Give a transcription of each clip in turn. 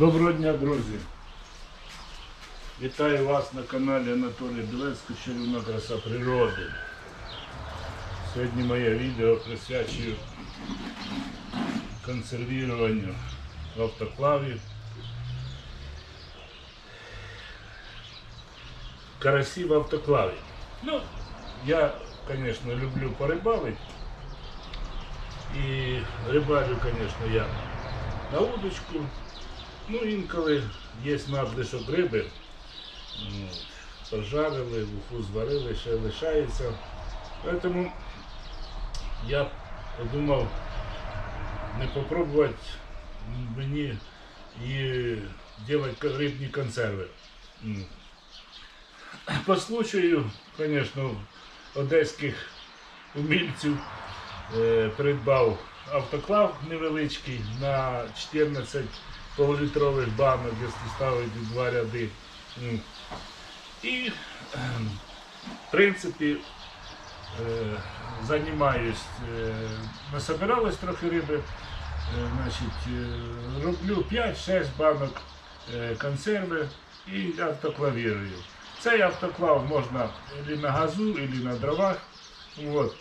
Доброго дня, друзі! Вітаю вас на каналі Анатолій Білецький Чарівна краса природи. Сьогодні моє відео присвячую консервуванню в автоклаві карасі в автоклаві. Ну, я, звісно, люблю порибалити. І рибалю, звісно, я на удочку. Ну, інколи є надлишок риби. Пожарили, вуху зварили, ще лишається. Тому я подумав не попробувати мені і робити рибні консерви. По случаю, звісно, одеських умільців е, придбав автоклав невеличкий на 14 полулітрових банок, якщо ставити два ряди. І, ем, в принципі, е, займаюсь, е, насобиралось трохи риби, е, значить, роблю 5-6 банок консерви і автоклавірую. Цей автоклав можна і на газу, і на дровах. От.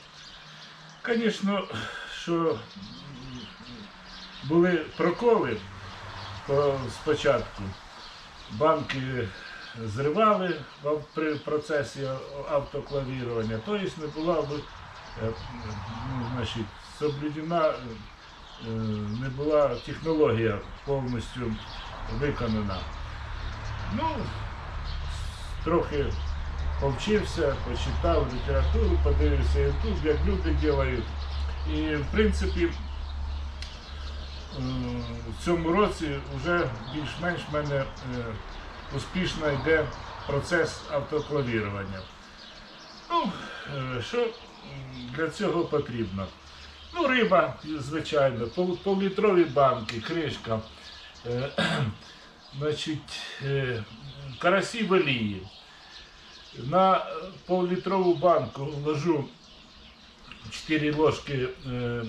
Звісно, що були проколи спочатку. Банки зривали при процесі автоклавірування, тобто не була е, ну, значить, соблюдена, е, не була технологія повністю виконана. Ну, трохи повчився, почитав літературу, подивився YouTube, як люди роблять. І в принципі в цьому році вже більш-менш в мене е, успішно йде процес автоклавірування. Ну, е, що для цього потрібно? Ну, риба, звичайно, пол- пол-літрові банки, кришка, е, значить, е, карасі в олії. На пол-літрову банку ложу 4 ложки е, е,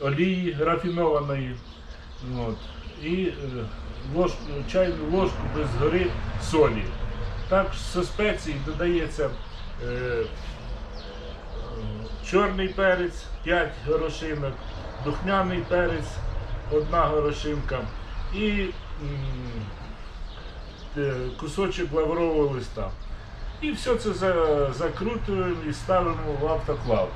олії рафінованої. От, і е, ложку, чайну ложку без гори солі. Так зі спецій додається е, чорний перець 5 горошинок, духмяний перець 1 горошинка і е, кусочок лаврового листа. І все це закрутуємо і ставимо в автоклав.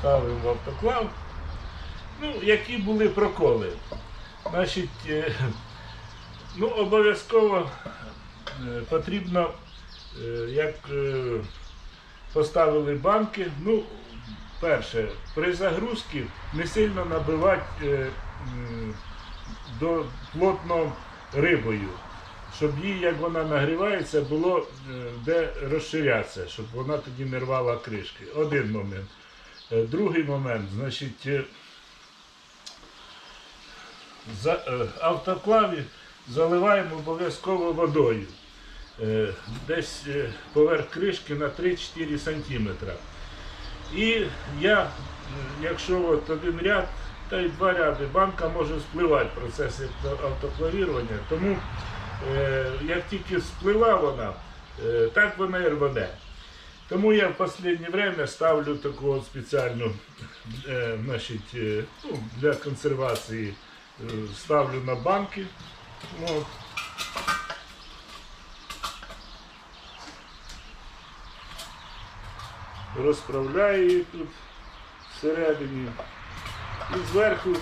Ставимо в автоклав. Ну, які були проколи. Значить, е, ну, обов'язково е, потрібно, е, як поставили банки, ну, перше, при загрузці не сильно набивати до плотно рибою, щоб їй, як вона нагрівається, було де розширятися, щоб вона тоді не рвала кришки. Один момент. Е, Другий момент, значить, е, е, автоклаві заливаємо обов'язково водою. Десь поверх кришки на 3-4 см. І я, якщо от один ряд та й два ряди, банка може спливати авто- автоклавірування. Тому як тільки сплила вона, так вона і рване. Тому я в останнє время ставлю таку спеціальну е, значить, е, ну, для консервації е, ставлю на банки. От. Розправляю її тут всередині і зверху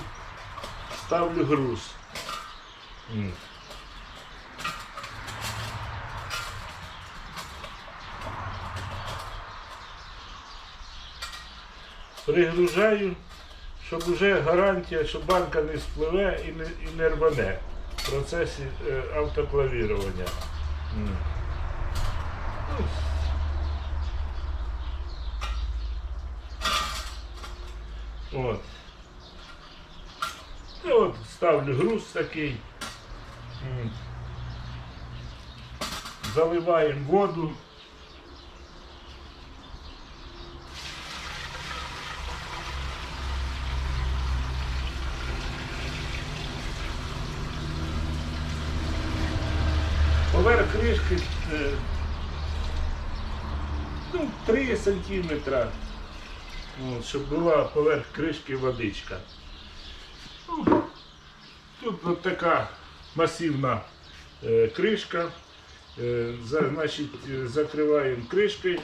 ставлю груз. Пригружаю, щоб вже гарантія, що банка не спливе і не, і не рване в процесі е, автоклавірування. Ну, От. І от ставлю груз такий. Заливаємо воду. Кришки е, ну, 3 сантиметра, от, щоб була поверх кришки водичка. Ну, Тут от така масивна е, кришка. Е, значить, закриваємо кришкою.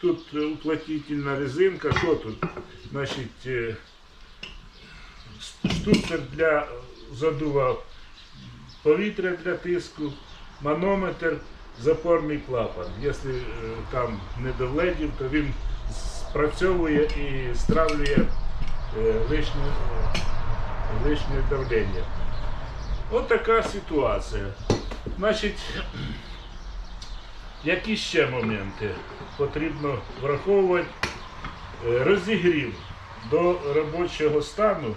Тут е, уплотнительна резинка. Що тут? Значить, е, для задува повітря для тиску, манометр, запорний клапан. Якщо е, там не довледів, то він спрацьовує і стравлює е, лишнє, е, лишнє давлення. От така ситуація. Значить, які ще моменти потрібно враховувати? Розігрів до робочого стану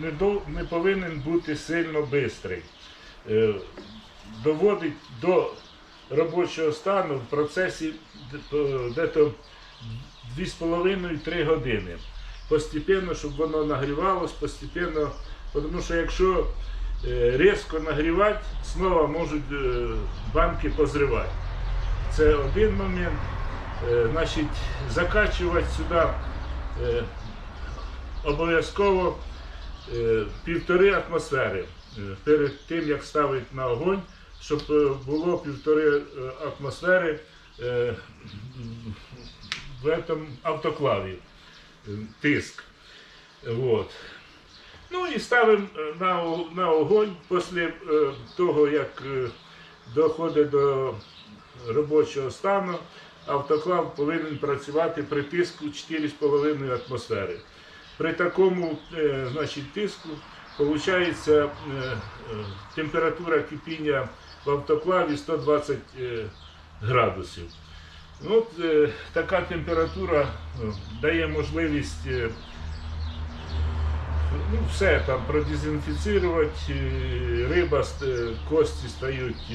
не, не повинен бути сильно швидкий. Доводить до робочого стану в процесі десь 2,5-3 години. Постепенно, щоб воно нагрівалось, постепенно, тому що якщо е, різко нагрівати, знову можуть е, банки позривати. Це один момент. Е, Значить, закачувати сюди е, обов'язково е, півтори атмосфери е, перед тим, як ставити на огонь, щоб е, було півтори е, атмосфери е, в этом автоклаві е, тиск. Вот. Ну і ставимо е, на, на огонь після е, того, як е, доходить до робочого стану. Автоклав повинен працювати при тиску 4,5 атмосфери. При такому е, значить, тиску виходить е, е, температура кипіння в автоклаві 120 е, градусів. Ну, От, така температура дає можливість ну, все там продезінфіцирувати, е, риба, ст- кості стають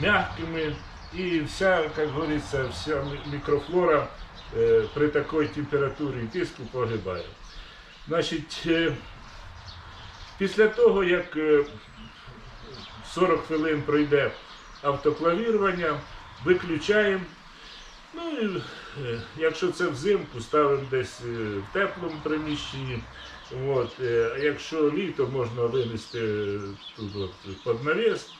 мягкими, і вся, як говориться, вся мікрофлора при такій температурі і тиску погибає. Значить, е, після того, як е, 40 хвилин пройде автоклавірування, виключаємо. Ну е, якщо це взимку, ставимо десь е, в теплому приміщенні. От, е, а якщо літо, можна винести е, тут от, під навіс.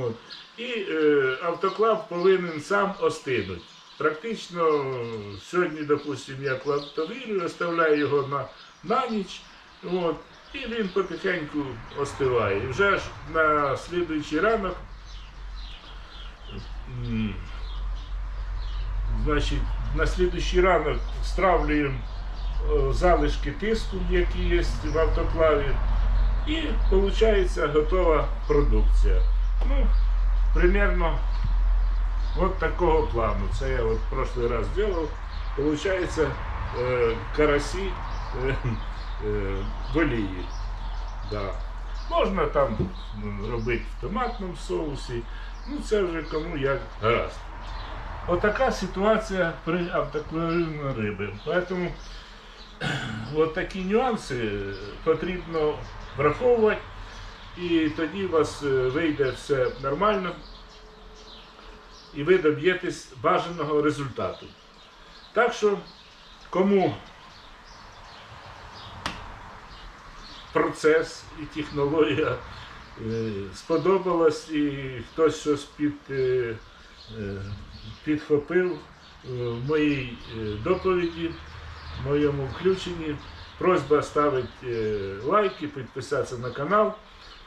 От. І е, автоклав повинен сам остинути. Практично е, сьогодні, допустимо, я клавтовірю, оставляю його на, на ніч. От, і він потихеньку остиває. І вже ж на слідуючий ранок значить, на слідуючий ранок стравлюємо е, залишки тиску, які є в автоклаві, і виходить готова продукція. Ну, примерно от такого плану. Це я от в прошлый раз делал. Получается е, карасі олії. Да. Можна там робити в томатному соусі. Ну це вже кому як гаразд. Отака ситуація при автоклавіруванні риби. От такі нюанси потрібно враховувати, і тоді у вас е, вийде все нормально, і ви доб'єтесь бажаного результату. Так що, кому процес і технологія е, сподобалась, і хтось щось під, е, е, підхопив в моїй доповіді, в моєму включенні. Просьба ставити лайки, підписатися на канал.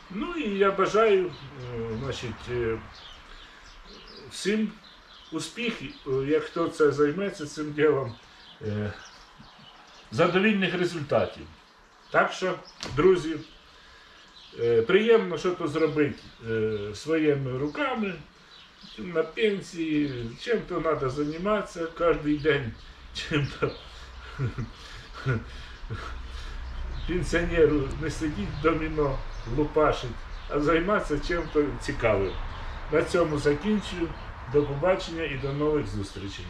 Ну і я бажаю значить, всім успіхів, як хто це займеться цим ділом, задовільних результатів. Так що, друзі, е, приємно що то зробити е, своїми руками на пенсії, чим-то треба займатися кожен день, чим-то пенсіонеру не сидіть доміно, лупашить, а займатися чим-то цікавим. На цьому закінчую. До побачення і до нових зустрічей.